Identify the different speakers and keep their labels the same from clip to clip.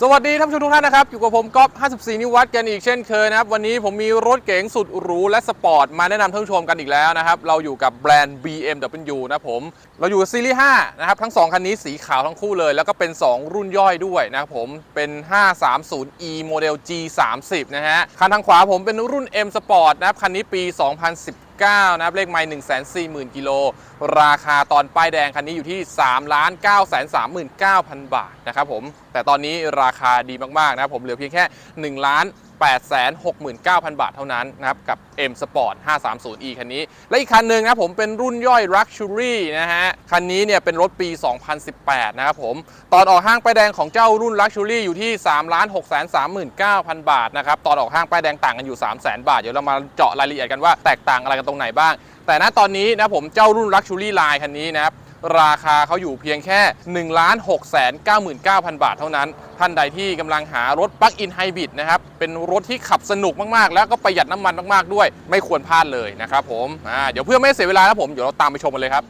Speaker 1: สวัสดีท่านผู้ชมทุกท่านนะครับ อยู่กับผมก๊อฟ54 นิวัตกันอีกเช่นเคยนะครับ วันนี้ผมมีรถเก๋งสุดหรูและสปอร์ตมาแนะนำท่านผู้ชมกันอีกแล้วนะครับ เราอยู่กับแบรนด์ BMW นะผม เราอยู่กับซีรีส์ 5 นะครับ ทั้ง 2 คันนี้สีขาวทั้งคู่เลย แล้วก็เป็น 2 รุ่นย่อยด้วยนะครับผมเป็น 530e โมเดล G30 นะฮะ คันทางขวาผมเป็นรุ่น M Sport นะครับ คันนี้ปี 2010 9 นะครับ เลขไมล์1 4 0 0 0 0 กิโล ราคาตอนป้ายแดงคันนี้อยู่ที่ 3 9 3 9 0 0 0 บาทนะครับผม แต่ตอนนี้ราคาดีมาก ๆ นะครับผมเหลือเพียงแค่ 1 ล้าน 869,000 บาทเท่านั้นนะครับกับ M Sport 530e คันนี้ และอีกคันหนึ่งนะผมเป็นรุ่นย่อย Luxury นะฮะ คันนี้เนี่ยเป็นรถปี 2018 นะครับผม ตอนออกห้างป้ายแดงของเจ้ารุ่น Luxury อยู่ที่ 3 6 3 9 0 0 0 บาทนะครับ ตอนออกห้างป้ายแดงต่างกันอยู่ 3 0 0 0 0 0 บาท เดี๋ยวเรามาเจาะรายละเอียดกันว่าแตกต่างอะไรกันตรงไหนบ้าง แต่ณตอนนี้นะผมเจ้ารุ่น Luxury Line คันนี้นะครับ ราคาเขาอยู่เพียงแค่ 1 6 9 9 0 0 0 บาทเท่านั้น ท่านใดที่กำลังหารถปลั๊กอินไฮบริดนะครับ เป็นรถที่ขับสนุกมาก ๆ แล้วก็ประหยัดน้ำมันมาก ๆ ด้วย ไม่ควรพลาดเลยนะครับผมอ่าเดี๋ยวเพื่อไม่เสียเวลานะผม เดี๋ยวเราตามไปชมกันเลยครับ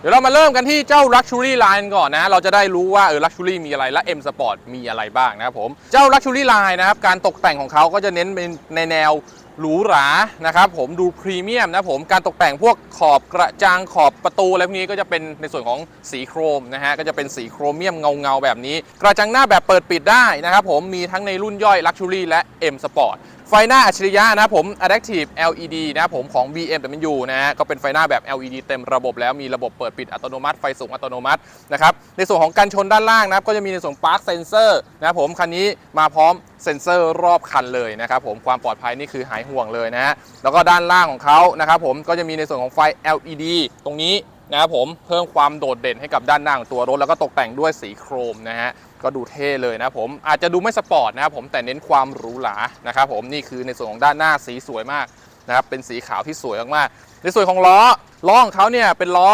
Speaker 1: เดี๋ยวเรามาเริ่มกันที่เจ้า Luxury Line ก่อนนะ เราจะได้รู้ว่าเออ Luxury มีอะไรและ M Sport มีอะไรบ้างนะครับผม เจ้า Luxury Line นะครับ การตกแต่งของเขาก็จะเน้นเป็นในแนว หรูหรานะครับผมดูพรีเมียมนะผมการตกแต่งพวกขอบกระจังขอบประตูอะไรพวกนี้ก็จะเป็นในส่วนของสีโครมนะฮะก็จะเป็นสีโครเมียมเงาเงาแบบนี้ กระจังหน้าแบบเปิดปิดได้นะครับผมมีทั้งในรุ่นย่อย Luxury และ M Sport ไฟหน้าอัจฉริยะนะผม Adaptive LED นะผมของ BMW นะฮะก็เป็นไฟหน้าแบบ LED เต็มระบบแล้วมีระบบเปิดปิดอัตโนมัติไฟสูงอัตโนมัตินะครับในส่วนของกันชนด้านล่างนะครับก็จะมีในส่วน Park Sensor นะครับผมคันนี้มาพร้อมเซ็นเซอร์รอบคันเลยนะครับผมความปลอดภัยนี่คือหายห่วงเลยนะฮะแล้วก็ด้านล่างของเขานะครับผมก็จะมีในส่วนของไฟ LED ตรงนี้ นะครับผมเพิ่มความโดดเด่นให้กับด้านหน้าของตัวรถแล้วก็ตกแต่งด้วยสีโครมนะฮะก็ดูเท่เลยนะผมอาจจะดูไม่สปอร์ตนะครับผมแต่เน้นความหรูหรานะครับผมนี่คือในส่วนของด้านหน้าสีสวยมากนะครับเป็นสีขาวที่สวยมากๆ ในส่วนของล้อล้อของเขาเนี่ยเป็นล้อ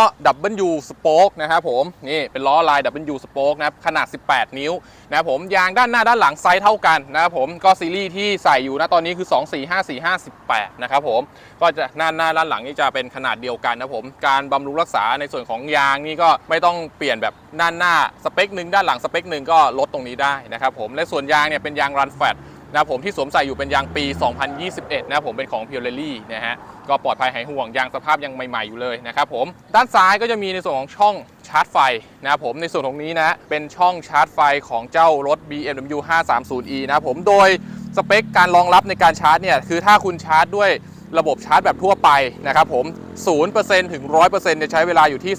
Speaker 1: W Spoke นะครับผมนี่เป็นล้อลาย W Spoke นะครับขนาด 18 นิ้วนะครับผมยางด้านหน้าด้านหลังไซส์เท่ากันนะครับผมก็ซีรีส์ที่ใส่อยู่นะตอนนี้คือ 2 4 5 4 5 18นะครับผมก็จะหน้าหน้าด้านหลังนี่จะเป็นขนาดเดียวกันนะครับผมการบำรุงรักษาในส่วนของยางนี่ก็ไม่ต้องเปลี่ยนแบบด้านหน้าสเปคหนึ่งด้านหลังสเปคหนึ่งก็ลดตรงนี้ได้นะครับผมและส่วนยางเนี่ยเป็นยางรันแฟต นะผมที่สวมใส่อยู่เป็นยางปี 2021 นะครับผมเป็นของ p u r e l y นะฮะก็ปลอดภัยหายห่วงยางสภาพยังใหม่ๆอยู่เลยนะครับผมด้านซ้ายก็จะมีในส่วนของช่องชาร์จไฟนะผมในส่วนตรงนี้นะเป็นช่องชาร์จไฟของเจ้ารถ BMW 530e นะผมโดยสเปคการรองรับในการชาร์จเนี่ยคือถ้าคุณชาร์จด้วยระบบชาร์จแบบทั่วไปนะครับผม 0%ถึง 100%จะใช้เวลาอยู่ที่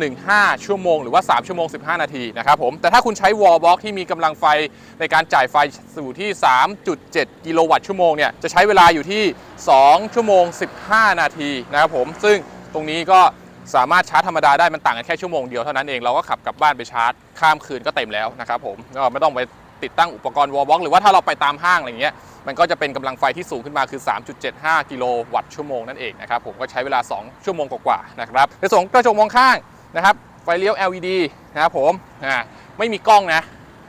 Speaker 1: 15 ชั่วโมง หรือว่า 3 ชั่วโมง 15 นาทีนะครับผม แต่ถ้าคุณใช้วอลบ็อกที่มีกำลังไฟในการจ่ายไฟสู่ที่ 3.7 กิโลวัตต์ชั่วโมงเนี่ย จะใช้เวลาอยู่ที่ 2 ชั่วโมง 15 นาทีนะครับผม ซึ่งตรงนี้ก็สามารถชาร์จธรรมดาได้มันต่างกันแค่ชั่วโมงเดียวเท่านั้นเอง เราก็ขับกลับบ้านไปชาร์จ ข้ามคืนก็เต็มแล้วนะครับผม ก็ไม่ต้องไปติดตั้งอุปกรณ์วอลบ็อกหรือว่าถ้าเราไปตามห้างอะไรเงี้ยมันก็จะเป็นกำลังไฟที่สูงขึ้นมาคือ 3.75 กิโลวัตต์ชั่วโมงนั่นเองนะครับผมก็ใช้เวลา 2 ชั่วโมงกว่าๆนะครับในส่วนกระจกมองข้าง นะครับไฟเลี้ยว LED นะครับผมอ่าไม่มีกล้องนะ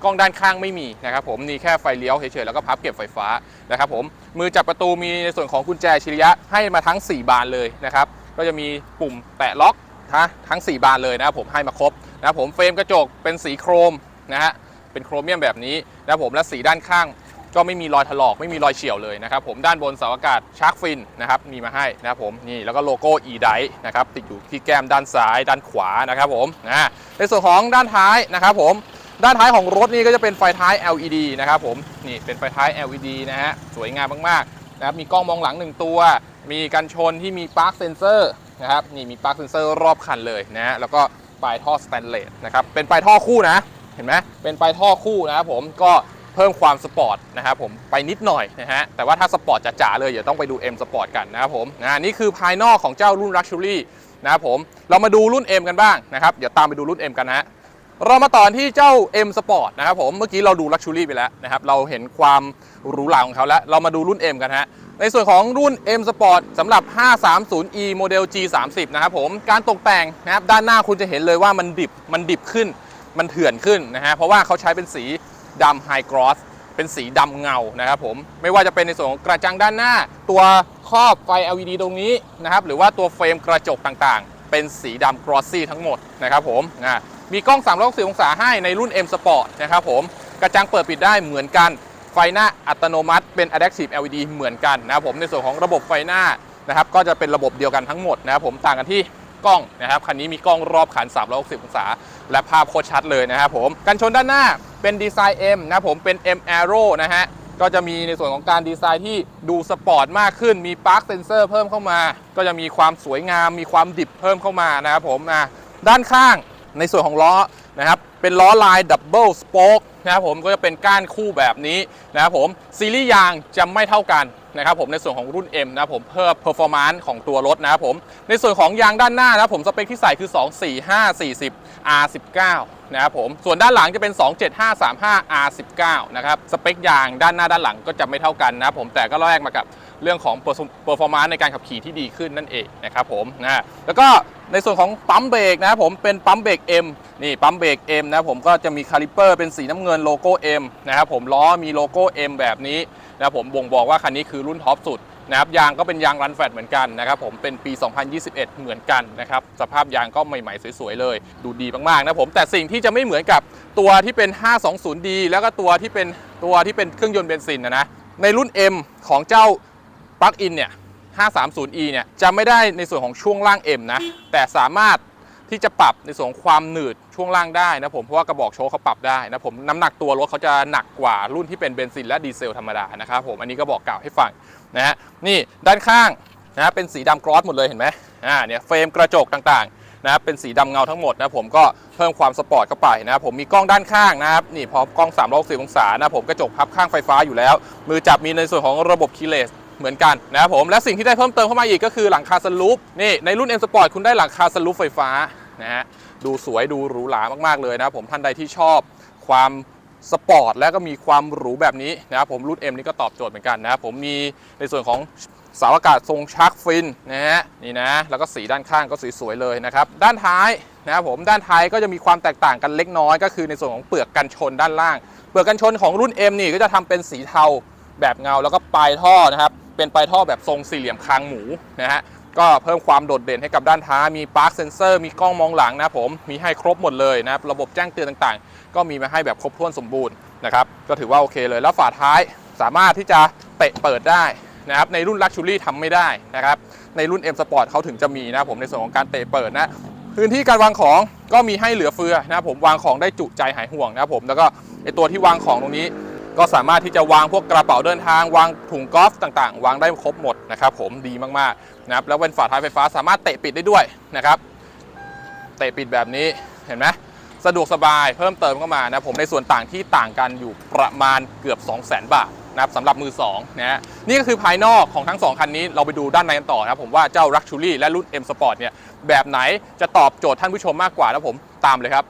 Speaker 1: กล้องด้านข้างไม่มีนะครับผมมีแค่ไฟเลี้ยวเฉยๆแล้วก็พับเก็บไฟฟ้านะครับผมมือจับประตูมีในส่วนของกุญแจอัจฉริยะให้มาทั้ง 4 บานเลยนะครับก็จะมีปุ่มแตะล็อกนะทั้ง 4 บานเลยนะครับผมให้มาครบนะครับผมเฟรมกระจกเป็นสีโครมนะฮะเป็นโครเมียมแบบนี้นะครับผมและสีด้านข้าง ก็ไม่มีรอยถลอกไม่มีรอยเฉียวเลยนะครับผมด้านบนเสาอากาศชาร์กฟินนะครับมีมาให้นะครับผมนี่แล้วก็โลโก้ e d i นะครับติดอยู่ที่แก้มด้านซ้ายด้านขวานะครับผมนะในส่วนของด้านท้ายนะครับผมด้านท้ายของรถนี่ก็จะเป็นไฟท้าย LED นะครับผมนี่เป็นไฟท้าย LED นะฮะสวยงามมากๆนะครับมีกล้องมองหลัง 1 ตัว มีกันชนที่มีปาร์คเซนเซอร์นะครับนี่มีปาร์คเซนเซอร์รอบคันเลยนะฮะแล้วก็ปลายท่อสแตนเลสนะครับเป็นปลายท่อคู่นะเห็นไหมเป็นปลายท่อคู่นะครับผมก็ เพิ่มความสปอร์ตนะครับผมไปนิดหน่อยนะฮะแต่ว่าถ้าสปอร์ตจ๋าๆเลยเดี๋ยวต้องไปดู M Sport กันนะครับผมนะนี่คือภายนอกของเจ้ารุ่น Luxury นะครับผมเรามาดูรุ่น M กันบ้างนะครับเดี๋ยวตามไปดูรุ่น M กันนะฮะเรามาต่อที่เจ้า M Sport นะครับผมเมื่อกี้เราดู Luxury ไปแล้วนะครับเราเห็นความหรูหราของเขาแล้ว เรามาดูรุ่น M กันฮะในส่วนของรุ่น M Sport สำหรับ 530e โมเดล G30 นะครับผมการตกแต่งนะครับด้านหน้าคุณจะเห็นเลยว่ามันดิบมันดิบขึ้น มันเถื่อนขึ้นนะฮะเพราะว่าเขาใช้เป็นสี ดำไฮกรอสเป็นสีดำเงานะครับผมไม่ว่าจะเป็นในส่วนของกระจังด้านหน้า ตัวครอบไฟ LED ตรงนี้นะครับหรือว่าตัวเฟรมกระจกต่างๆ เป็นสีดำกรอสซี่ทั้งหมดนะครับผมนะมีกล้อง360องศาให้ในรุ่น M Sport นะครับผมกระจังเปิดปิดได้เหมือนกัน ไฟหน้าอัตโนมัติเป็น Adaptive LED เหมือนกันนะครับผมในส่วนของระบบไฟหน้านะครับก็จะเป็นระบบเดียวกันทั้งหมดนะครับผมต่างกันที่ กล้องนะครับคันนี้มีกล้องรอบคัน 360 องศา และภาพโคตรชัดเลยนะครับผมกันชนด้านหน้าเป็นดีไซน์ M นะผมเป็น M Aero นะฮะก็จะมีในส่วนของการดีไซน์ที่ดูสปอร์ตมากขึ้น มีปาร์คเซนเซอร์เพิ่มเข้ามา ก็จะมีความสวยงาม มีความดิบเพิ่มเข้ามานะครับผมนะด้านข้างในส่วนของล้อนะครับเป็นล้อลายดับเบิลสโป๊ก นะครับผมก็จะเป็นก้านคู่แบบนี้นะครับผมซีรีส์ยางจะไม่เท่ากันนะครับผมในส่วนของรุ่น M นะครับผมเพิ่มเพอร์ฟอร์มานซ์ของตัวรถนะครับผมในส่วนของยางด้านหน้านะครับผมสเปคที่ใส่คือ 245 40 R19 นะครับผมส่วนด้านหลังจะเป็น 27535 R19 นะครับสเปคยางด้านหน้าด้านหลังก็จะไม่เท่ากันนะครับผมแต่ก็แลกมากับ เรื่องของเปอร์ฟอร์มานซ์ในการขับขี่ที่ดีขึ้นนั่นเองนะครับผมนะแล้วก็ในส่วนของปั๊มเบรกนะครับผมเป็นปั๊มเบรก M นี่ปั๊มเบรก M นะครับผมก็จะมีคาลิเปอร์เป็นสีน้ำเงินโลโก้ M นะครับผมล้อมีโลโก้ M แบบนี้นะครับผมบ่งบอกว่าคันนี้คือรุ่นท็อปสุดนะครับยางก็เป็นยางรันแฟตเหมือนกันนะครับผมเป็นปี 2021 เหมือนกันนะครับสภาพยางก็ใหม่ๆ สวยๆ เลย ดูดีมากๆนะผมแต่สิ่งที่จะไม่เหมือนกับตัวที่เป็น 520D แล้วก็ตัวที่เป็นตัวที่เป็นเครื่องยนต์เบนซินนะนะในรุ่น M ของเจ้า ปลั๊กอินเนี่ย 530e เนี่ยจะไม่ได้ในส่วนของช่วงล่าง M นะ แต่สามารถที่จะปรับในส่วนของความหนืดช่วงล่างได้นะผม เพราะว่ากระบอกโชว์เขาปรับได้นะผมน้ำหนักตัวรถเขาจะหนักกว่ารุ่นที่เป็นเบนซินและดีเซลธรรมดานะครับผมอันนี้ก็บอกกล่าวให้ฟังนะฮะนี่ด้านข้างนะเป็นสีดำกรอสหมดเลยเห็นไหมอ่าเนี่ยเฟรมกระจกต่างๆนะเป็นสีดำเงาทั้งหมดนะผมก็เพิ่มความสปอร์ตเข้าไปนะผมมีกล้องด้านข้างนะครับนี่พร้อมกล้อง360องศานะผมกระจกพับข้างไฟฟ้าอยู่แล้ว มือจับมีในส่วนของระบบคีเลส เหมือนกันนะครับผมและสิ่งที่ได้เพิ่มเติมเข้ามาอีกก็คือหลังคาสลูปนี่ในรุ่น M Sport คุณได้หลังคาสลูปไฟฟ้านะฮะดูสวยดูหรูหรามากๆเลยนะครับผมท่านใดที่ชอบความสปอร์ตแล้วก็มีความหรูแบบนี้นะครับผมรุ่น M นี่ก็ตอบโจทย์เหมือนกันนะครับผมมีในส่วนของเสาอากาศทรงชักฟินนะฮะนี่นะแล้วก็สีด้านข้างก็สวยๆเลยนะครับด้านท้ายนะครับผมด้านท้ายก็จะมีความแตกต่างกันเล็กน้อย ก็คือในส่วนของเปลือกกันชนด้านล่าง เปลือกกันชนของรุ่น M นี่ก็จะทำเป็นสีเทาแบบเงาแล้วก็ปลายท่อนะครับ เป็นปลายท่อแบบทรงสี่เหลี่ยมคางหมูนะฮะก็เพิ่มความโดดเด่นให้กับด้านท้ายมีปาร์คเซนเซอร์มีกล้องมองหลังนะผมมีให้ครบหมดเลยนะครับระบบแจ้งเตือนต่างๆ ก็มีมาให้แบบครบถ้วนสมบูรณ์นะครับก็ถือว่าโอเคเลยแล้วฝาท้ายสามารถที่จะเตะเปิดได้นะครับในรุ่น Luxury ทำไม่ได้นะครับในรุ่น M Sport เขาถึงจะมีนะผมในส่วนของการเตะเปิดนะพื้นที่การวางของก็มีให้เหลือเฟือนะผมวางของได้จุใจหายห่วงนะผมแล้วก็ไอตัวที่วางของตรงนี้ ก็สามารถที่จะวางพวกกระเป๋าเดินทาง วางถุงกอล์ฟต่างๆ วางได้ครบหมดนะครับผมดีมากๆนะครับแล้วเป็นฝาท้ายไฟฟ้าสามารถเตะปิดได้ด้วยนะครับ เตะปิดแบบนี้เห็นไหมสะดวกสบายเพิ่มเติมเข้ามานะผมในส่วนต่างที่ต่างกันอยู่ประมาณเกือบ 2 0 0 0 0 0 บาทนะครับสำหรับมือ2นะฮะนี่ก็คือภายนอกของทั้ง 2 คันนี้เราไปดูด้านในกันต่อนะครับผมว่าเจ้า Luxury และรุ่น M Sport เนี่ยแบบไหนจะตอบโจทย์ท่านผู้ชมมากกว่าแล้วผมตามเลยครับ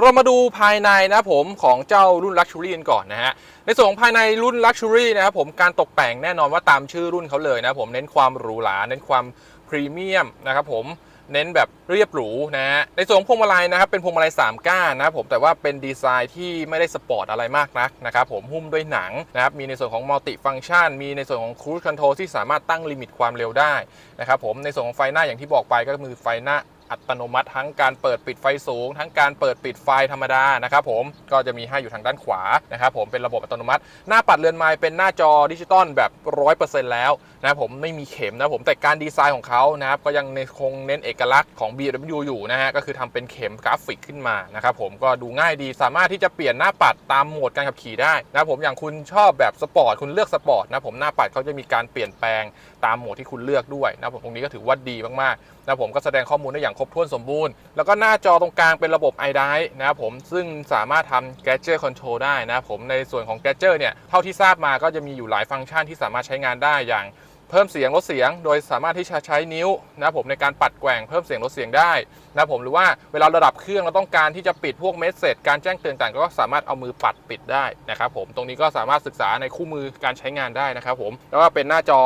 Speaker 1: เรามาดูภายในนะผมของเจ้ารุ่น Luxury กันก่อนนะฮะ ในส่วนของภายในรุ่น Luxury นะครับผมการตกแต่งแน่นอนว่าตามชื่อรุ่นเขาเลยนะผมเน้นความหรูหราเน้นความพรีเมียมนะครับผมเน้นแบบเรียบหรูนะฮะในส่วนของพวงมาลัยนะครับเป็นพวงมาลัย3ก้านนะครับผมแต่ว่าเป็นดีไซน์ที่ไม่ได้สปอร์ตอะไรมากนักนะครับผมหุ้มด้วยหนังนะครับมีในส่วนของมัลติฟัง c t ชันมีในส่วนของครู i คอนโทรลที่สามารถตั้งลิมิตความเร็วได้นะครับผมในส่วนของไฟหน้าอย่างที่บอกไปก็คือไฟหน้า อัตโนมัติทั้งการเปิดปิดไฟสูง ทั้งการเปิดปิดไฟธรรมดานะครับผมก็จะมีให้อยู่ทางด้านขวานะครับผมเป็นระบบอัตโนมัติ หน้าปัดเรือนไม้เป็นหน้าจอดิจิตอลแบบ 100%แล้วนะครับผมไม่มีเข็มนะผมแต่การดีไซน์ของเขานะครับก็ยังคงเน้นเอกลักษณ์ของ BMW อยู่นะฮะก็คือทำเป็นเข็มกราฟิกขึ้นมานะครับผมก็ดูง่ายดีสามารถที่จะเปลี่ยนหน้าปัดตามโหมดการขับขี่ได้นะครับผมอย่างคุณชอบแบบสปอร์ตคุณเลือกสปอร์ตนะผมหน้าปัดเขาจะมีการเปลี่ยนแปลงตามโหมดที่คุณเลือกด้วยนะผมตรงนี้ก็ถือว่าดีมากๆ นะผมก็แสดงข้อมูลได้อย่างครบถ้วนสมบูรณ์ แล้วก็หน้าจอตรงกลางเป็นระบบ i d i นะครับผมซึ่งสามารถทำ Gadget Control ได้นะผมในส่วนของ Gadget เนี่ยเท่าที่ทราบมาก็จะมีอยู่หลายฟังก์ชันที่สามารถใช้งานได้อย่างเพิ่มเสียงลดเสียง โดยสามารถที่จะใช้นิ้วนะผมในการปัดแกว่งเพิ่มเสียงลดเสียงได้นะผมหรือว่าเวลาระดับเครื่องเราต้องการที่จะปิดพวกเมสเซจการแจ้งเตือนต่างก็สามารถเอามือปัดปิดได้นะครับผมตรงนี้ก็สามารถศึกษาในคู่มือการใช้งานได้นะครับผมแล้วก็เป็นหน้าจอ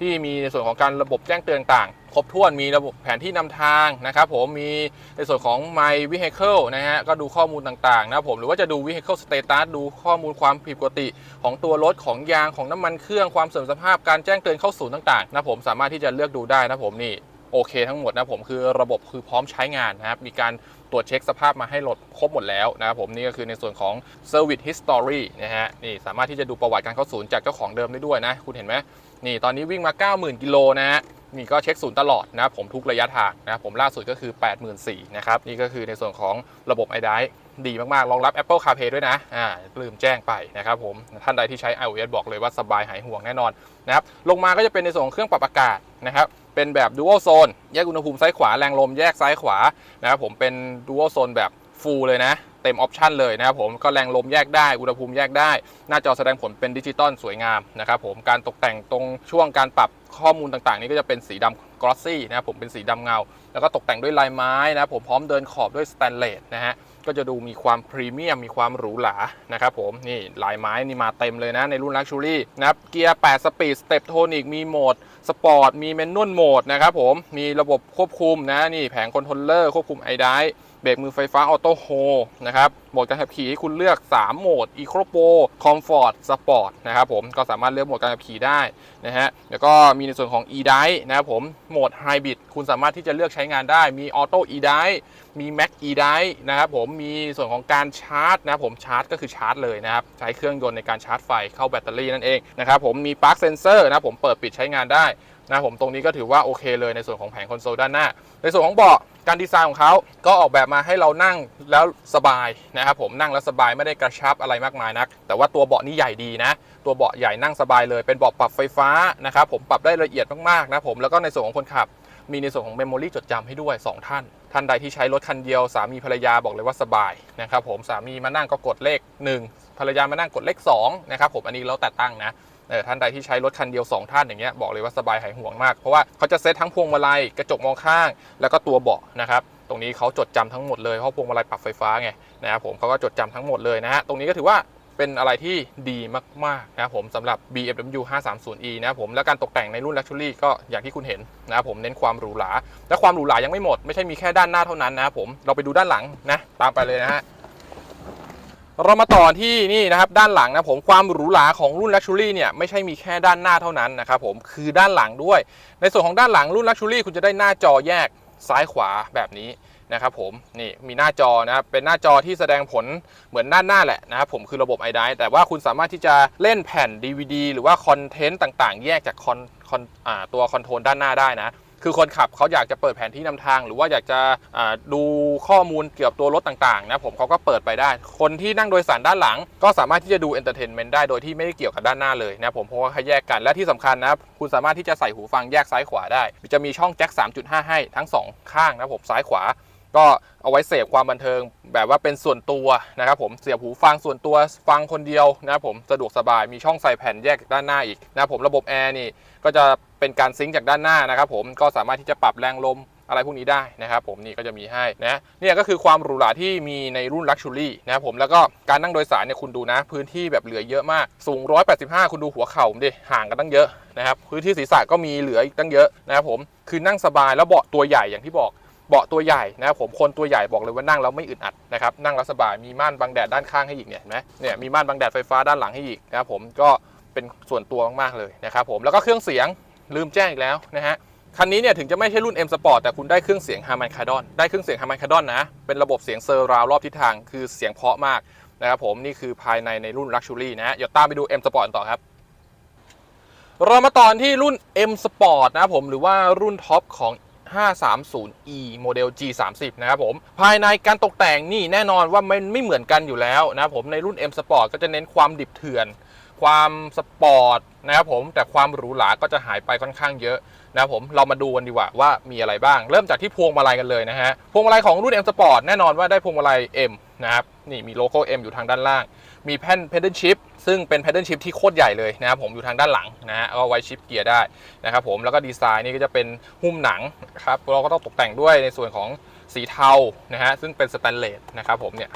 Speaker 1: ที่มีในส่วนของการระบบแจ้งเตือนต่าง ครบถ้วนมีระบบแผนที่นำทางนะครับผมมีในส่วนของ My Vehicle นะฮะก็ดูข้อมูลต่างๆนะผมหรือว่าจะดู Vehicle Status ดูข้อมูลความผิดปกติ ของตัวรถของยางของน้ำมันเครื่องความเสื่อมสภาพการแจ้งเตือนเข้าศูนย์ต่างๆนะผมสามารถที่จะเลือกดูได้นะผมนี่โอเคทั้งหมดนะผมคือระบบคือพร้อมใช้งานนะครับ มีการตรวจเช็คสภาพมาให้รถครบหมดแล้วนะครับผมนี่ก็คือในส่วนของ Service History นะฮะนี่สามารถที่จะดูประวัติการเข้าศูนย์จากเจ้าของเดิมได้ด้วยนะ คุณเห็นไหม นี่ตอนนี้วิ่งมา 90,000 กิโลนะฮะนี่ก็เช็คศูนย์ตลอดนะผมทุกระยะทางนะผมล่าสุดก็คือ 84,000นะครับนี่ก็คือในส่วนของระบบ i d i ดีมากๆรองรับ Apple CarPlay ด้วยนะอ่าลืมแจ้งไปนะครับผมท่านใดที่ใช้ iOS บอกเลยว่าสบายหายห่วงแน่นอนนะครับลงมาก็จะเป็นในส่วนของเครื่องปรับอากาศนะครับเป็นแบบ Dual Zone แยกอุณหภูมิซ้ายขวาแรงลมแยกซ้ายขวานะครับผมเป็น Dual Zone แบบ Full เลยนะ เต็มออปชันเลยนะครับผมก็แรงลมแยกได้อุณหภูมิแยกได้ หน้าจอแสดงผลเป็นดิจิตอลสวยงามนะครับผมการตกแต่งตรงช่วงการปรับข้อมูลต่างๆ นี้ก็จะเป็นสีดำกรอสซี่นะครับผมเป็นสีดำเงา แล้วก็ตกแต่งด้วยลายไม้นะครับผมพร้อมเดินขอบด้วยสแตนเลสนะฮะก็จะดูมีความพรีเมียมมีความหรูหรานะครับผมนี่ลายไม้นี่มาเต็มเลยนะในรุ่น Luxury นะครับเกียร์ 8 สปีดสเต็ปโทนิกมีโหมดสปอร์ตมีเมนนวลโหมดนะครับผมมีระบบควบคุมนะนี่แผงคอนโทรลเลอร์ควบคุมไอได เบรกมือไฟฟ้าออโต้โฮนะครับโหมดการขับขี่ให้คุณเลือก 3 โหมด Eco Pro Comfort Sport นะครับผมก็สามารถเลือกโหมดการขับขี่ได้นะฮะแล้วก็มีในส่วนของ e-drive นะครับผมโหมด Hybrid คุณสามารถที่จะเลือกใช้งานได้มี Auto e-drive มี Mac e-drive นะครับผมมีส่วนของการชาร์จนะครับผมชาร์จก็คือชาร์จเลยนะครับใช้เครื่องยนต์ในการชาร์จไฟเข้าแบตเตอรี่นั่นเองนะครับผมมี Park Sensor นะครับผมเปิดปิดใช้งานได้ นะผมตรงนี้ก็ถือว่าโอเคเลยในส่วนของแผงคอนโซลด้านหน้า ในส่วนของเบาะการดีไซน์ของเขาก็ออกแบบมาให้เรานั่งแล้วสบายนะครับผมนั่งแล้วสบายไม่ได้กระชับอะไรมากมายนัก แต่ว่าตัวเบาะนี่ใหญ่ดีนะ ตัวเบาะใหญ่นั่งสบายเลยเป็นเบาะปรับไฟฟ้านะครับผมปรับได้ละเอียดมากๆนะผมแล้วก็ในส่วนของคนขับ มีในส่วนของเมมโมรีจดจำให้ด้วย 2 ท่าน ท่านใดที่ใช้รถคันเดียว สามีภรรยาบอกเลยว่าสบายนะครับผมสามีมานั่งก็กดเลข 1 ภรรยามานั่งกดเลข2นะครับผมอันนี้แล้วแต่ตั้งนะ ท่านใดที่ใช้รถคันเดียว 2 ท่านอย่างเงี้ยบอกเลยว่าสบายหายห่วงมาก เพราะว่าเขาจะเซตทั้งพวงมาลัยกระจกมองข้าง แล้วก็ตัวเบาะนะครับตรงนี้เขาจดจำทั้งหมดเลยเพราะพวงมาลัยปรับไฟฟ้าไงนะครับผมเขาก็จดจำทั้งหมดเลยนะฮะตรงนี้ก็ถือว่าเป็นอะไรที่ดีมากๆนะครับผมสำหรับ BMW 530e นะครับผมและการตกแต่งในรุ่น Luxury ก็อย่างที่คุณเห็นนะครับผมเน้นความหรูหราและความหรูหรายังไม่หมด ไม่ใช่มีแค่ด้านหน้าเท่านั้นนะครับผมเราไปดูด้านหลังนะตามไปเลยนะฮะ เรามาต่อที่นี่นะครับด้านหลังนะผมความหรูหราของรุ่น Luxury เนี่ยไม่ใช่มีแค่ด้านหน้าเท่านั้นนะครับผมคือด้านหลังด้วย ในส่วนของด้านหลังรุ่น Luxury คุณจะได้หน้าจอแยกซ้ายขวาแบบนี้นะครับผมนี่มีหน้าจอนะครับเป็นหน้าจอที่แสดงผลเหมือนด้านหน้าแหละนะครับผมคือระบบ i d i แต่ว่าคุณสามารถที่จะเล่นแผ่น DVD หรือว่าคอนเทนต์ต่างๆ แยกจากคอนคอนตัวคอนโทรลด้านหน้าได้นะ คือคนขับเขาอยากจะเปิดแผนที่นำทาง หรือว่าอยากจะดูข้อมูลเกี่ยวกับตัวรถต่างๆนะผมเขาก็เปิดไปได้ คนที่นั่งโดยสารด้านหลัง ก็สามารถที่จะดูเอนเตอร์เทนเมนต์ได้โดยที่ไม่ได้เกี่ยวกับด้านหน้าเลยนะผมเพราะว่าเขาแยกกันและที่สำคัญนะครับคุณสามารถที่จะใส่หูฟังแยกซ้ายขวาได้ จะมีช่องแจ็ค3.5 ให้ทั้งสองข้างนะผมซ้ายขวาก็เอาไว้เสพความบันเทิงแบบว่าเป็นส่วนตัวนะครับผมเสียบหูฟังส่วนตัวฟังคนเดียวนะครับผมสะดวกสบายมีช่องใส่แผ่นแยกด้านหน้าอีกนะครับผมระบบแอร์นี่ก็จะ เป็นการซิงค์จากด้านหน้านะครับผมก็สามารถที่จะปรับแรงลมอะไรพวกนี้ได้นะครับผมนี่ก็จะมีให้นะเนี่ยก็คือความหรูหราที่มีในรุ่น Luxury นะครับผมแล้วก็การนั่งโดยสารเนี่ยคุณดูนะ พื้นที่แบบเหลือเยอะมาก สูง 185 คุณดูหัวเข่าผมดิห่างกันตั้งเยอะนะครับพื้นที่ศีรษะก็มีเหลืออีกตั้งเยอะนะครับผมคือนั่งสบายแล้วเบาะตัวใหญ่อย่างที่บอกเบาะตัวใหญ่นะครับผมคนตัวใหญ่บอกเลยว่านั่งแล้วไม่อึดอัดนะครับนั่งแล้วสบายมีม่านบังแดดด้านข้างให้อีกเนี่ยเห็นไหมเนี่ยมีม่านบังแดดไฟฟ้าด้านหลังให้อีกนะครับผมก็เป็นส่วนตัวมากๆเลยนะครับผมแล้วก็เครื่องเสียง ลืมแจ้งอีกแล้วนะฮะคันนี้เนี่ยถึงจะไม่ใช่รุ่น M Sport แต่คุณได้เครื่องเสียง Harman Kardon ได้เครื่องเสียง Harman Kardon นะ เป็นระบบเสียงเซอร์ราวรอบทิศทางคือเสียงเพาะมากนะครับผมนี่คือภายในในรุ่น Luxury นะฮะเดี๋ยวตามไปดู M Sport ต่อครับ เรามาต่อที่รุ่น M Sport นะครับผมหรือว่ารุ่นท็อปของ 530e โมเดล G30 นะครับผม ภายในการตกแต่งนี่แน่นอนว่ามันไม่เหมือนกันอยู่แล้วนะครับผมในรุ่น M Sport ก็จะเน้นความดิบเถื่อน ความสปอร์ตนะครับผมแต่ความหรูหราก็จะหายไปค่อนข้างเยอะนะครับผมเรามาดูกันดีกว่าว่ามีอะไรบ้าง เริ่มจากที่พวงมาลัยกันเลยนะฮะพวงมาลัยของรุ่น M Sport แน่นอนว่าได้พวงมาลัย M นะครับนี่มีโลโก้ M อยู่ทางด้านล่าง มีแผ่น pedal shift ซึ่งเป็น pedal shift ที่โคตรใหญ่เลยนะครับผมอยู่ทางด้านหลังนะฮะเอาไว้ชิปเกียร์ได้นะครับผมแล้วก็ดีไซน์นี่ก็จะเป็นหุ้มหนังครับเราก็ต้องตกแต่งด้วยในส่วนของสีเทานะฮะซึ่งเป็นสแตนเลสนะครับผมเนี่ย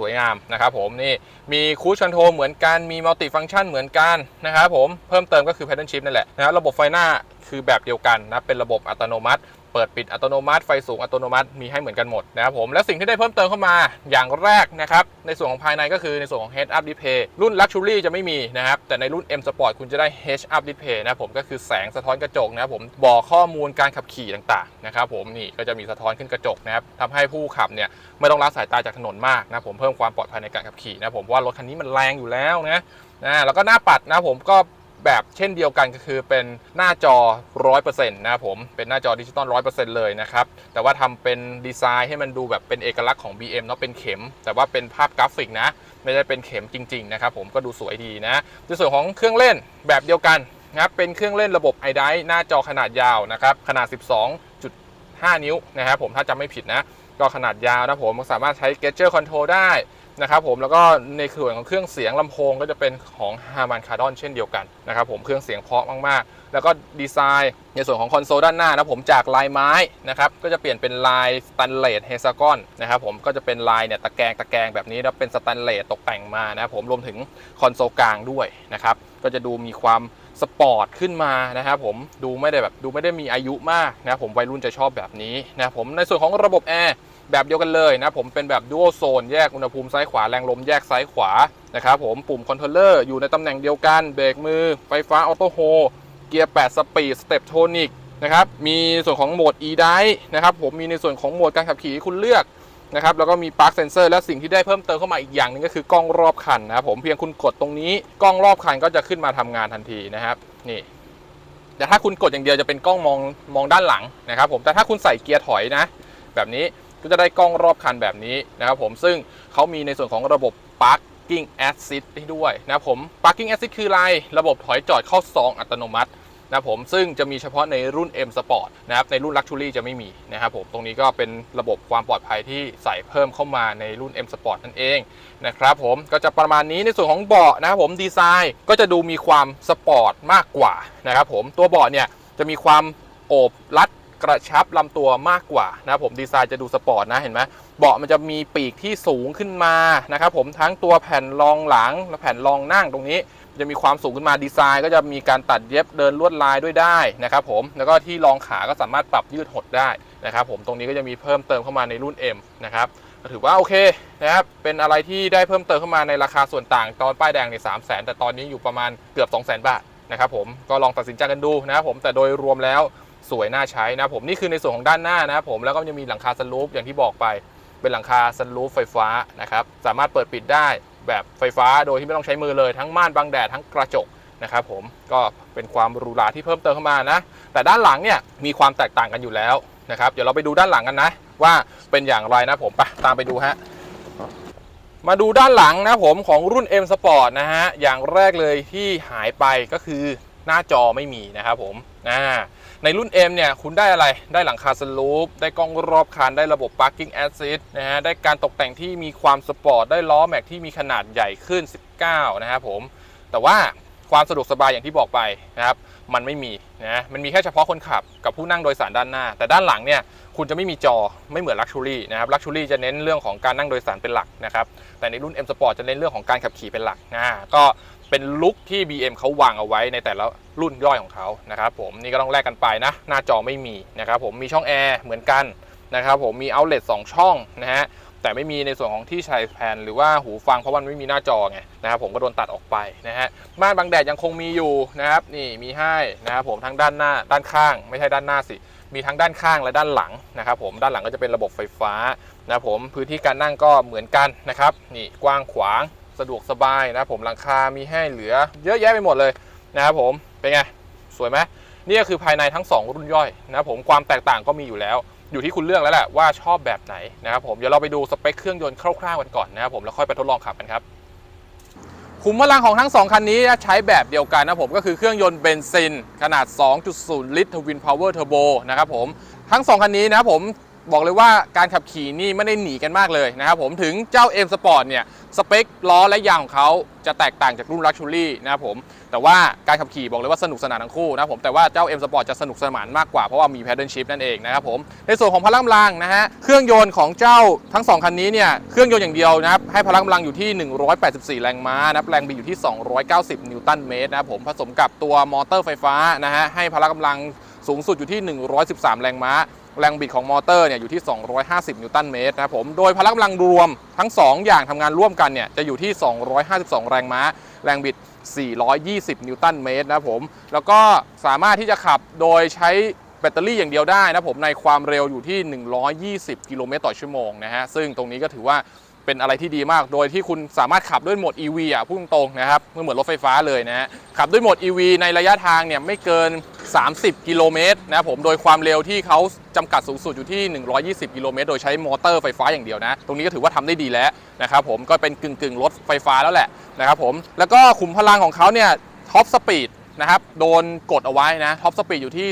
Speaker 1: สวยงามนะครับผมนี่มีคูชคอนโทรเหมือนกันมีมัลติฟังก์ชันเหมือนกันนะครับผมเพิ่มเติมก็คือ Pattern Shift นั่นแหละนะระบบไฟหน้าคือแบบเดียวกันนะเป็นระบบอัตโนมัติ เปิดปิดอัตโนมัติไฟสูงอัตโนมัติมีให้เหมือนกันหมดนะครับผมและสิ่งที่ได้เพิ่มเติมเข้ามาอย่างแรกนะครับในส่วนของภายในก็คือในส่วนของ Head Up Display รุ่น Luxury จะไม่มีนะครับแต่ในรุ่น M Sport คุณจะได้ Head Up Display นะผมก็คือแสงสะท้อนกระจกนะครับผมบอกข้อมูลการขับขี่ต่างๆนะครับผมนี่ก็จะมีสะท้อนขึ้นกระจกนะครับทำให้ผู้ขับเนี่ยไม่ต้องละสายตาจากถนนมากนะผมเพิ่มความปลอดภัยในการขับขี่นะผมเพราะว่ารถคันนี้มันแรงอยู่แล้วนะนะแล้วก็หน้าปัดนะผมก็ แบบเช่นเดียวกันก็คือเป็นหน้าจอ 100%นะครับผมเป็นหน้าจอดิจิตอล100%เลยนะครับ แต่ว่าทำเป็นดีไซน์ให้มันดูแบบเป็นเอกลักษณ์ของ BM เนาะเป็นเข็ม แต่ว่าเป็นภาพกราฟิกนะ ไม่ได้เป็นเข็มจริงๆนะครับผมก็ดูสวยดีนะในส่วนของเครื่องเล่นแบบเดียวกันนะครับเป็นเครื่องเล่นระบบ i d i หน้าจอขนาดยาวนะครับขนาด 12.5 นิ้วนะครับผมถ้าจำไม่ผิดนะก็ขนาดยาวนะผมสามารถใช้ g e s t u r e Control ได้ นะครับผมแล้วก็ในส่วนของเครื่องเสียงลำโพงก็จะเป็นของ Harman Kardon เช่นเดียวกันนะครับผมเครื่องเสียงเพราะมากๆ แล้วก็ดีไซน์ในส่วนของคอนโซลด้านหน้านะผมจากลายไม้นะครับก็จะเปลี่ยนเป็นลายสแตนเลสเฮซากอนนะครับผมก็จะเป็นลายเนี่ยตะแกรงตะแกรงแบบนี้แล้วเป็นสแตนเลสตกแต่งมานะครับผมรวมถึงคอนโซลกลางด้วยนะครับก็จะดูมีความสปอร์ตขึ้นมานะครับผมดูไม่ได้แบบดูไม่ได้มีอายุมากนะครับผมวัยรุ่นจะชอบแบบนี้นะครับผมในส่วนของระบบแอร์ แบบเดียวกันเลยนะผมเป็นแบบ dual zone แยกอุณหภูมิซ้ายขวาแรงลมแยกซ้ายขวานะครับผมปุ่มคอนโทรลเลอร์อยู่ในตำแหน่งเดียวกันเบรกมือไฟฟ้าออโต้โฮเกียร์ 8 สปีดสเต็ปโทนิกนะครับมีส่วนของโหมด e d i นะครับผมมีในส่วนของโหมดการขับขี่ที่คุณเลือกนะครับแล้วก็มีปลั๊กเซนเซอร์และสิ่งที่ได้เพิ่มเติมเข้ามาอีกอย่างหนึงก็คือกล้องรอบคันนะครับผมเพียงคุณกดตรงนี้กล้องรอบคันก็จะขึ้นมาทำงานทันทีนะครับนี่แต่ถ้าคุณกดอย่างเดียวจะเป็นกล้องมองมองด้านหลังนะครับผมแต่ถ้าคุณใส่เกียร์ถอยนะ แบบนี้ ก็จะได้กล้องรอบคันแบบนี้นะครับผมซึ่งเขามีในส่วนของระบบ Parking Assist ให้ด้วยนะครับผม Parking Assist คืออะไรระบบถอยจอดเข้าซองอัตโนมัตินะครับผมซึ่งจะมีเฉพาะในรุ่น M Sport นะครับในรุ่น Luxury จะไม่มีนะครับผมตรงนี้ก็เป็นระบบความปลอดภัยที่ใส่เพิ่มเข้ามาในรุ่น M Sport นั่นเองนะครับผมก็จะประมาณนี้ในส่วนของเบาะนะครับผมดีไซน์ก็จะดูมีความสปอร์ตมากกว่านะครับผมตัวเบาะเนี่ยจะมีความโอบรัด กระชับลำตัวมากกว่านะผมดีไซน์จะดูสปอร์ตนะเห็นไหมเบาะมันจะมีปีกที่สูงขึ้นมานะครับผมทั้งตัวแผ่นรองหลังและแผ่นรองนั่งตรงนี้ จะมีความสูงขึ้นมาดีไซน์ ก็จะมีการตัดเย็บเดินลวดลายด้วยได้นะครับผมแล้วก็ที่รองขาก็สามารถปรับยืดหดได้นะครับผมตรงนี้ก็จะมีเพิ่มเติมเข้ามาในรุ่น M นะครับถือว่าโอเคนะครับ เป็นอะไรที่ได้เพิ่มเติมเข้ามาในราคาส่วนต่าง ตอนป้ายแดงในสามแสนแต่ตอนนี้อยู่ประมาณเกือบ 2 0 0 0 0 0 บาทนะครับผม ก็ลองตัดสินใจกันดูนะครับผม แต่โดยรวมแล้ว สวยน่าใช้นะผมนี่คือในส่วนของด้านหน้านะผมแล้วก็จะมีหลังคาสลูปอย่างที่บอกไป เป็นหลังคาสลูปไฟฟ้านะครับสามารถเปิดปิดได้แบบไฟฟ้าโดยที่ไม่ต้องใช้มือเลยทั้งม่านบังแดดทั้งกระจกนะครับผมก็เป็นความหรูหราที่เพิ่มเติมเข้ามานะ แต่ด้านหลังเนี่ยมีความแตกต่างกันอยู่แล้วนะครับเดี๋ยวเราไปดูด้านหลังกันนะ ว่าเป็นอย่างไรนะผมไปตามไปดูฮะมาดูด้านหลังนะผมของรุ่น M Sport นะฮะอย่างแรกเลยที่หายไปก็คือหน้าจอไม่มีนะครับผมอ่า ในรุ่น M เนี่ยคุณได้อะไรได้หลังคาสลูปได้กล้องรอบคันได้ระบบ Parking Assist นะฮะได้การตกแต่งที่มีความสปอร์ตได้ล้อแม็กที่มีขนาดใหญ่ขึ้น 19 นะครับผม แต่ว่าความสะดวกสบายอย่างที่บอกไปนะครับมันไม่มีนะมันมีแค่เฉพาะคนขับกับผู้นั่งโดยสารด้านหน้า แต่ด้านหลังเนี่ยคุณจะไม่มีจอไม่เหมือน Luxury นะครับ Luxury จะเน้นเรื่องของการนั่งโดยสารเป็นหลักนะครับแต่ในรุ่น M Sport จะเน้นเรื่องของการขับขี่เป็นหลักนะก็ เป็นลุคที่ BM เขาวางเอาไว้ในแต่ละรุ่นย่อยของเขานะครับผมนี่ก็ต้องแลกกันไปนะ หน้าจอไม่มีนะครับผมมีช่องแอร์เหมือนกันนะครับผมมี outlet 2ช่องนะฮะแต่ไม่มีในส่วนของที่ใช้แผ่นหรือว่าหูฟังเพราะมันไม่มีหน้าจอไงนะครับผมก็โดนตัดออกไปนะฮะม่านบังแดดยังคงมีอยู่นะครับนี่มีให้นะครับผมทั้งด้านหน้าด้านข้าง ไม่ใช่ด้านหน้าสิ มีทั้งด้านข้างและด้านหลังนะครับผมด้านหลังก็จะเป็นระบบไฟฟ้านะครับผมพื้นที่การนั่งก็เหมือนกันนะครับนี่กว้างขวาง สะดวกสบายนะครับผมหลังคา มีให้เหลือ เยอะแยะไปหมดเลยนะครับผม เป็นไง สวยไหมนี่ก็คือภายในทั้ง 2 รุ่นย่อยนะครับผม ความแตกต่างก็มีอยู่แล้ว อยู่ที่คุณเลือกแล้วแหละว่าชอบแบบไหนนะครับผม เดี๋ยวเราไปดูสเปคเครื่องยนต์คร่าวๆกันก่อนนะครับผม แล้วค่อยไปทดลองขับกันครับขุมพลังของทั้ง 2 คันนี้ใช้แบบเดียวกันนะผมก็คือเครื่องยนต์เบนซิน ขนาด 2.0 ลิตรทวินพาวเวอร์เทอร์โบนะครับผม ทั้ง 2 คันนี้นะครับผม บอกเลยว่าการขับขี่นี่ไม่ได้หนีกันมากเลยนะครับผมถึงเจ้า M Sport เนี่ยสเปคล้อและยางของเขาจะแตกต่างจากรุ่น Luxury นะครับผมแต่ว่าการขับขี่บอกเลยว่าสนุกสนานทั้งคู่นะครับผมแต่ว่าเจ้า M Sport จะสนุกสนานมากกว่าเพราะว่ามี Paddle Shift นั่นเองนะครับผมในส่วนของพลังกำลังนะฮะเครื่องยนต์ของเจ้าทั้ง 2 คันนี้เนี่ยเครื่องยนต์อย่างเดียวนะครับให้พลังกำลังอยู่ที่ 184 แรงม้านะครับแรงบิดอยู่ที่ 290 นิวตันเมตรนะครับผมผสมกับตัวมอเตอร์ไฟฟ้านะฮะให้พลังกำลังสูงสุดอยู่ที่ 113 แรงม้า แรงบิดของมอเตอร์เนี่ยอยู่ที่ 250 นิวตันเมตรนะครับผม โดยพละกำลังรวมทั้ง 2 อย่างทำงานร่วมกันเนี่ยจะอยู่ที่ 252 แรงม้า แรงบิด 420 นิวตันเมตรนะครับผม แล้วก็สามารถที่จะขับโดยใช้แบตเตอรี่อย่างเดียวได้นะผมในความเร็วอยู่ที่ 120 กิโลเมตรต่อชั่วโมงนะฮะ ซึ่งตรงนี้ก็ถือว่าเป็นอะไรที่ดีมาก โดยที่คุณสามารถขับด้วยโหมด EV อะพูดตรงๆนะครับเมื่อเหมือนรถไฟฟ้าเลยนะฮะ ขับด้วยโหมด EV ในระยะทางเนี่ยไม่เกิน 30 กิโลเมตรนะครับผมโดยความเร็วที่เขาจำกัดสูงสุดอยู่ที่ 120 กิโลเมตร โดยใช้มอเตอร์ไฟฟ้าอย่างเดียวนะ ตรงนี้ก็ถือว่าทำได้ดีแล้วนะครับผมก็เป็นกึ่งๆรถไฟฟ้าแล้วแหละนะครับผมแล้วก็ขุมพลังของเขาเนี่ยท็อปสปีดนะครับโดนกดเอาไว้นะท็อปสปีดอยู่ที่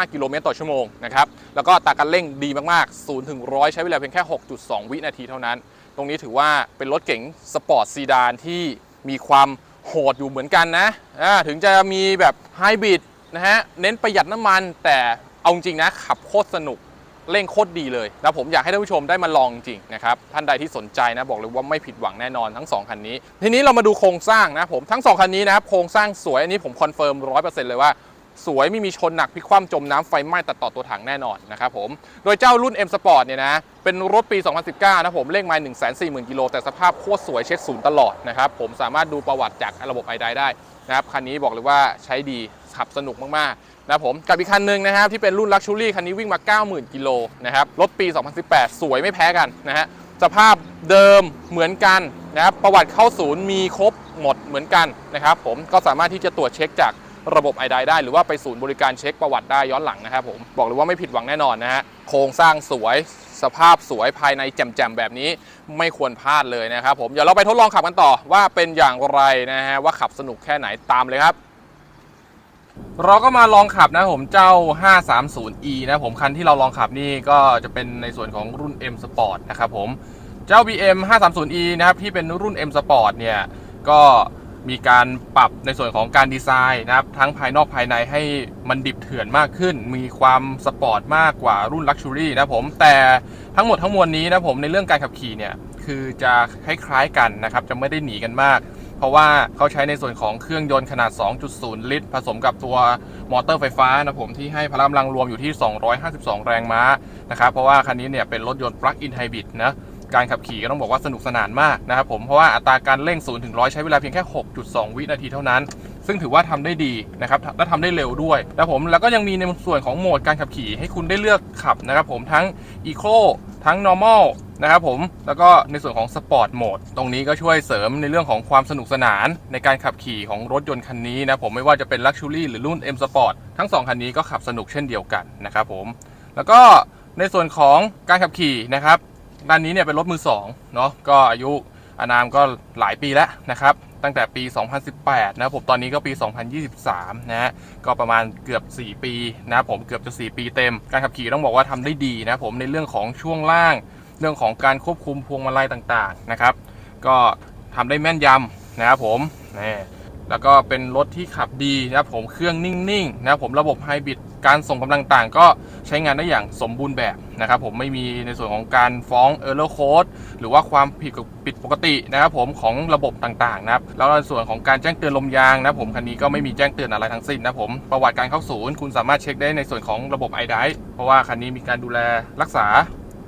Speaker 1: 235 กิโลเมตรต่อชั่วโมงนะครับแล้วก็ตาการเร่งดีมากๆ0ถึง100 ใช้เวลาเพียงแค่ 6.2 วินาทีเท่านั้น ตรงนี้ถือว่าเป็นรถเก๋งสปอร์ตซีดานที่มีความ โหดอยู่เหมือนกันนะถึงจะมีแบบไฮบริดนะฮะเน้นประหยัดน้ำมันแต่เอาจริงนะ ขับโคตรสนุกเร่งโคตรดีเลยแล้วผมอยากให้ท่านผู้ชมได้มาลองจริงนะครับ ท่านใดที่สนใจนะบอกเลยว่าไม่ผิดหวังแน่นอนทั้ง 2 คันนี้ ทีนี้เรามาดูโครงสร้างนะผมทั้ง 2 คันนี้นะครับโครงสร้างสวยอันนี้ผมคอนเฟิร์มร้อยเปอร์เซ็นต์เลยว่า สวยไม่มีชนหนักพลิกคว่ำจมน้ำไฟไหม้ตัดต่อตัวถังแน่นอนนะครับผม โดยเจ้ารุ่น M Sport เนี่ยนะ เป็นรถปี 2019 นะผมเลขไมล์140,000 กิโล แต่สภาพโคตรสวยเช็คศูนย์ตลอดนะครับ ผมสามารถดูประวัติจากระบบไอไดได้นะครับ คันนี้บอกเลยว่าใช้ดีขับสนุกมากๆนะครับผมกับอีกคันหนึ่งนะครับที่เป็นรุ่น Luxury คันนี้วิ่งมา 90,000 กิโลนะครับรถปี 2018 สวยไม่แพ้กันนะฮะสภาพเดิมเหมือนกันนะครับประวัติเข้าศูนย์มีครบหมดเหมือนกันนะครับผมก็สามารถที่จะตรวจเช็คจาก ระบบไอไดได้ หรือว่าไปศูนย์บริการเช็คประวัติได้ย้อนหลังนะครับผมบอกเลยว่าไม่ผิดหวังแน่นอนนะฮะโครงสร้างสวยสภาพสวยภายในแจ่มๆแบบนี้ไม่ควรพลาดเลยนะครับผมเดี๋ยวเราไปทดลองขับกันต่อว่าเป็นอย่างไรนะฮะว่าขับสนุกแค่ไหนตามเลยครับเราก็มาลองขับนะผมเจ้า 530e นะผมคันที่เราลองขับนี่ก็จะเป็นในส่วนของรุ่น M Sport นะครับผม เจ้า BM 530e นะครับที่เป็นรุ่น M Sport เนี่ยก็ มีการปรับในส่วนของการดีไซน์นะครับ ทั้งภายนอกภายในให้มันดิบเถื่อนมากขึ้น มีความสปอร์ตมากกว่ารุ่น Luxury นะผม แต่ทั้งหมดทั้งมวลนี้นะผมในเรื่องการขับขี่เนี่ย คือจะคล้ายๆกันนะครับ จะไม่ได้หนีกันมาก เพราะว่าเขาใช้ในส่วนของเครื่องยนต์ขนาด 2.0 ลิตร ผสมกับตัวมอเตอร์ไฟฟ้านะผมที่ให้พละกำลังรวมอยู่ที่ 252 แรงม้านะครับเพราะว่าคันนี้เนี่ยเป็นรถยนต์ plug-in hybrid นะ การขับขี่ก็ต้องบอกว่าสนุกสนานมากนะครับผมเพราะว่าอัตราการเร่ง0ถึง100ใช้เวลาเพียงแค่ 6.2 วินาทีเท่านั้น ซึ่งถือว่าทำได้ดีนะครับและทำได้เร็วด้วยนะผมแล้วก็ยังมีในส่วนของโหมดการขับขี่ให้คุณได้เลือกขับนะครับผมทั้ง Eco ทั้ง Normal นะครับผมแล้วก็ในส่วนของ Sport Mode ตรงนี้ก็ช่วยเสริมในเรื่องของความสนุกสนานในการขับขี่ของรถยนต์คันนี้นะผมไม่ว่าจะเป็น Luxury หรือรุ่น M Sport ทั้ง 2 คันนี้ก็ขับสนุกเช่นเดียวกันนะครับผมแล้วก็ในส่วนของการขับขี่นะครับ ด้านนี้เนี่ยเป็นรถมือ2เนาะก็อายุอานามก็หลายปีแล้วนะครับ ตั้งแต่ปี 2018 นะผมตอนนี้ก็ปี 2023 นะฮะก็ประมาณเกือบ 4 ปีนะผมเกือบจะ 4 ปีเต็ม การขับขี่ต้องบอกว่าทำได้ดีนะผมในเรื่องของช่วงล่าง เรื่องของการควบคุมพวงมาลัยต่างๆนะครับ ก็ทำได้แม่นยำนะครับผมนี่แล้วก็เป็นรถที่ขับดีนะครับผมเครื่องนิ่งๆนะครับผมระบบไฮบริด การส่งกำลังต่างก็ใช้งานได้อย่างสมบูรณ์แบบนะครับผมไม่มีในส่วนของการฟ้อง error code หรือว่าความผิดผิดปกตินะครับผมของระบบต่างๆนะครับแล้วในส่วนของการแจ้งเตือนลมยางนะครับผมคันนี้ก็ไม่มีแจ้งเตือนอะไรทั้งสิ้นนะครับผมประวัติการเข้าศูนย์คุณสามารถเช็คได้ในส่วนของระบบ i d i เพราะว่าคันนี้มีการดูแลรักษา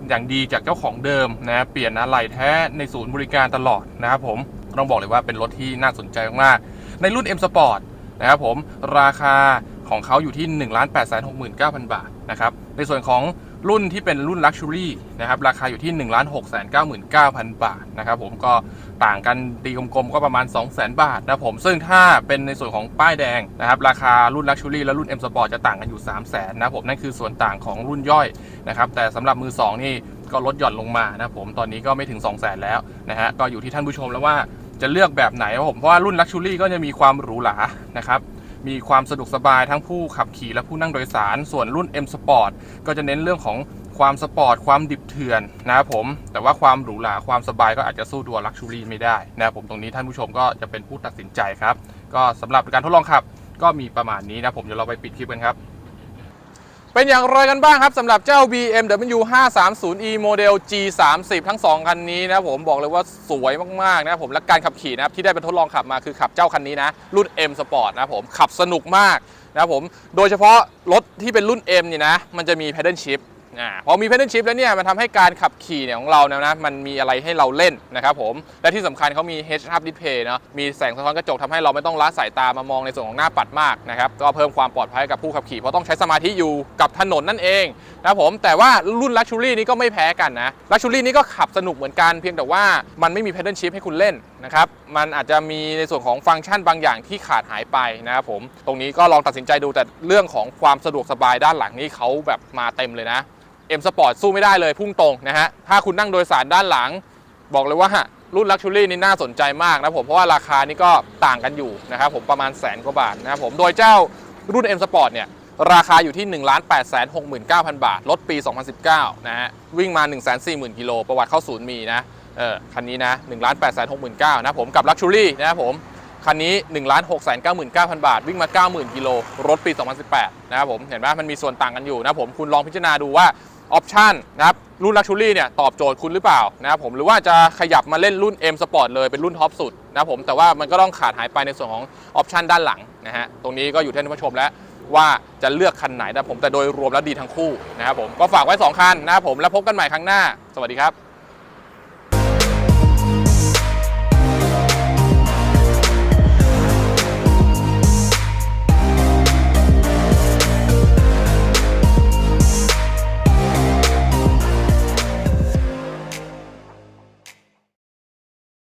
Speaker 1: อย่างดีจากเจ้าของเดิมนะเปลี่ยนอะไหล่แท้ในศูนย์บริการตลอดนะครับผมต้องบอกเลยว่าเป็นรถที่น่าสนใจมากในรุ่น M Sport นะครับผมราคา ของเขาอยู่ที่ 1 8 6 9 0 0 0 บาทนะครับในส่วนของรุ่นที่เป็นรุ่น Luxury นะครับราคาอยู่ที่ 1 6 9 9 0 0 0 บาทนะครับผมก็ต่างกันตีกลมๆ ก็ประมาณ 2 0 0 0 0 0 บาทนะผมซึ่งถ้าเป็นในส่วนของป้ายแดงนะครับราคารุ่น Luxury และรุ่น M Sport จะต่างกันอยู่ 3 0 0 0 0 0นะผมนั่นคือส่วนต่างของรุ่นย่อยนะครับแต่สำหรับมือ 2 นี่ก็ลดหย่อนลงมานะผมตอนนี้ก็ไม่ถึง 2 0 0 0 0 0 แล้วนะฮะก็อยู่ที่ท่านผู้ชมแล้วว่าจะเลือกแบบไหนครับผมเพราะว่ารุ่น Luxury ก็จะมีความหรูหรานะครับ มีความสะดวกสบายทั้งผู้ขับขี่และผู้นั่งโดยสาร ส่วนรุ่น M Sport ก็จะเน้นเรื่องของความสปอร์ตความดิบเถื่อนนะครับผม แต่ว่าความหรูหราความสบายก็อาจจะสู้ตัวลักชูรี่ไม่ได้นะครับผมตรงนี้ท่านผู้ชมก็จะเป็นผู้ตัดสินใจครับ ก็สำหรับการทดลองขับ ก็มีประมาณนี้นะผมเดี๋ยวเราไปปิดคลิปกันครับ เป็นอย่างไรกันบ้างครับสำหรับเจ้า BMW 530e โมเดล G30 ทั้ง 2 คันนี้นะผมบอกเลยว่าสวยมาก ๆ นะผมและการขับขี่นะครับที่ได้ไปทดลองขับมาคือขับเจ้าคันนี้นะ รุ่น M Sport นะผมขับสนุกมากนะผมโดยเฉพาะรถที่เป็นรุ่น M เนี่ยนะ มันจะมี pedal shift อ่าพอมี pedal shift แล้วเนี่ยมันทำให้การขับขี่เนี่ยของเราเนี่ยนะมันมีอะไรให้เราเล่นนะครับผม และที่สำคัญเขามี head up display เนาะมีแสงสะท้อนกระจกทำให้เราไม่ต้องละสายตามามองในส่วนของหน้าปัดมากนะครับก็เพิ่มความปลอดภัยกับผู้ขับขี่ เพราะต้องใช้สมาธิอยู่กับถนนนั่นเองนะครับผมแต่ว่ารุ่น Luxury นี้ก็ไม่แพ้กันนะ Luxury นี้ก็ขับสนุกเหมือนกันเพียงแต่ว่ามันไม่มี pedal shift ให้คุณเล่น นะครับมันอาจจะมีในส่วนของฟังก์ชันบางอย่างที่ขาดหายไปนะครับผมตรงนี้ก็ลองตัดสินใจดูแต่เรื่องของความสะดวกสบายด้านหลังนี้เขาแบบมาเต็มเลยนะ M Sport สู้ไม่ได้เลยพุ่งตรงนะฮะถ้าคุณนั่งโดยสารด้านหลัง บอกเลยว่ารุ่น Luxury นี่น่าสนใจมากนะผมเพราะว่าราคานี่ก็ต่างกันอยู่นะครับผมประมาณแสนกว่าบาทนะครับผมโดยเจ้ารุ่น M Sport เนี่ยราคาอยู่ที่ 1 8 6 9 0 0 0 บาทรถปี 2019 นะฮะ วิ่งมา 1 4 0 0 0 0 กิโล ประวัติเข้าศูนย์มีนะ เออคันนี้นะ1 8 6 9 0 0 0นะผมกับ Luxury นะครับผม คันนี้ 1 6 9 9 0 0 0 บาท วิ่งมา 90,000 กิโล รถปี 2018 นะครับผม เห็นไหมมันมีส่วนต่างกันอยู่นะผม คุณลองพิจารณาดูว่าออปชันนะครับ รุ่น Luxury เนี่ย ตอบโจทย์คุณหรือเปล่านะครับผม หรือว่าจะขยับมาเล่นรุ่น M Sport เลย เป็นรุ่นท็อปสุดนะครับผม แต่ว่ามันก็ต้องขาดหายไปในส่วนของออปชันด้านหลังนะฮะ ตรงนี้ก็อยู่ที่ท่านผู้ชมแล้วว่าจะเลือกคันไหนนะผม แต่โดยรวมแล้วดีทั้งคู่นะครับผม ก็ฝากไว้ 2 คันนะครับผม แล้วพบกันใหม่ครั้งหน้า สวัสดีครับ